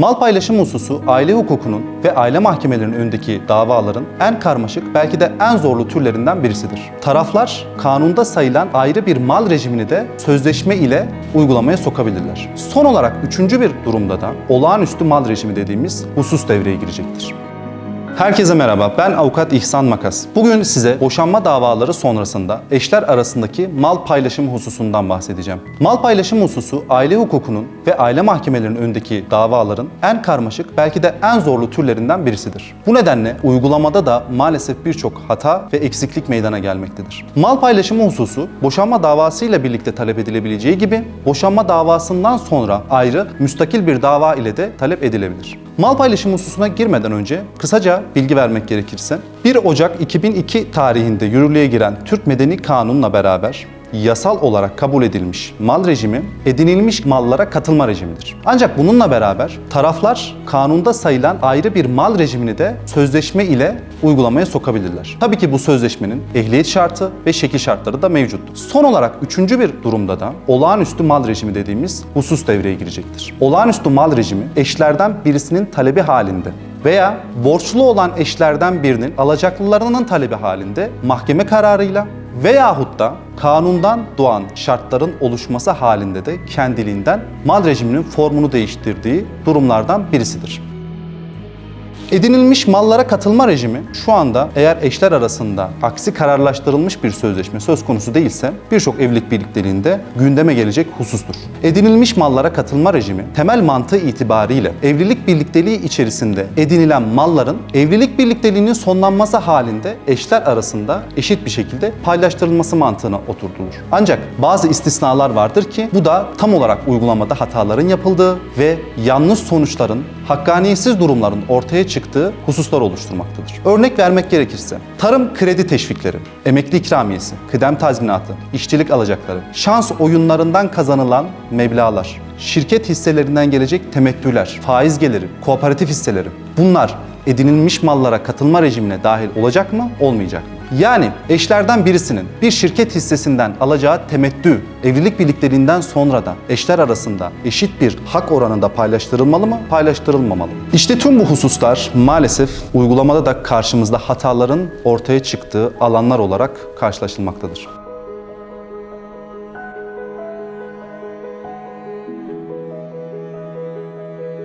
Mal paylaşım hususu aile hukukunun ve aile mahkemelerinin önündeki davaların en karmaşık belki de en zorlu türlerinden birisidir. Taraflar kanunda sayılan ayrı bir mal rejimini de sözleşme ile uygulamaya sokabilirler. Son olarak üçüncü bir durumda da olağanüstü mal rejimi dediğimiz husus devreye girecektir. Herkese merhaba, ben avukat İhsan Makas. Bugün size boşanma davaları sonrasında eşler arasındaki mal paylaşımı hususundan bahsedeceğim. Mal paylaşım hususu aile hukukunun ve aile mahkemelerinin önündeki davaların en karmaşık belki de en zorlu türlerinden birisidir. Bu nedenle uygulamada da maalesef birçok hata ve eksiklik meydana gelmektedir. Mal paylaşımı hususu boşanma davasıyla birlikte talep edilebileceği gibi boşanma davasından sonra ayrı müstakil bir dava ile de talep edilebilir. Mal paylaşımı hususuna girmeden önce kısaca bilgi vermek gerekirse 1 Ocak 2002 tarihinde yürürlüğe giren Türk Medeni Kanun'la beraber yasal olarak kabul edilmiş mal rejimi edinilmiş mallara katılma rejimidir. Ancak bununla beraber taraflar kanunda sayılan ayrı bir mal rejimini de sözleşme ile uygulamaya sokabilirler. Tabii ki bu sözleşmenin ehliyet şartı ve şekil şartları da mevcuttur. Son olarak üçüncü bir durumda da olağanüstü mal rejimi dediğimiz husus devreye girecektir. Olağanüstü mal rejimi eşlerden birisinin talebi halinde veya borçlu olan eşlerden birinin alacaklılarının talebi halinde mahkeme kararıyla veyahut da kanundan doğan şartların oluşması halinde de kendiliğinden mal rejiminin formunu değiştirdiği durumlardan birisidir. Edinilmiş mallara katılma rejimi şu anda eğer eşler arasında aksi kararlaştırılmış bir sözleşme söz konusu değilse birçok evlilik birlikteliğinde gündeme gelecek husustur. Edinilmiş mallara katılma rejimi temel mantığı itibariyle evlilik birlikteliği içerisinde edinilen malların evlilik birlikteliğinin sonlanması halinde eşler arasında eşit bir şekilde paylaştırılması mantığına oturtulur. Ancak bazı istisnalar vardır ki bu da tam olarak uygulamada hataların yapıldığı ve yanlış sonuçların, hakkaniyetsiz durumların ortaya çıktığı hususlar oluşturmaktadır. Örnek vermek gerekirse, tarım kredi teşvikleri, emekli ikramiyesi, kıdem tazminatı, işçilik alacakları, şans oyunlarından kazanılan meblağlar, şirket hisselerinden gelecek temettüler, faiz geliri, kooperatif hisseleri bunlar edinilmiş mallara katılma rejimine dahil olacak mı, olmayacak mı? Yani eşlerden birisinin bir şirket hissesinden alacağı temettü, evlilik birlikteliğinden sonra da eşler arasında eşit bir hak oranında paylaştırılmalı mı, paylaştırılmamalı mı? İşte tüm bu hususlar maalesef uygulamada da karşımızda hataların ortaya çıktığı alanlar olarak karşılaşılmaktadır.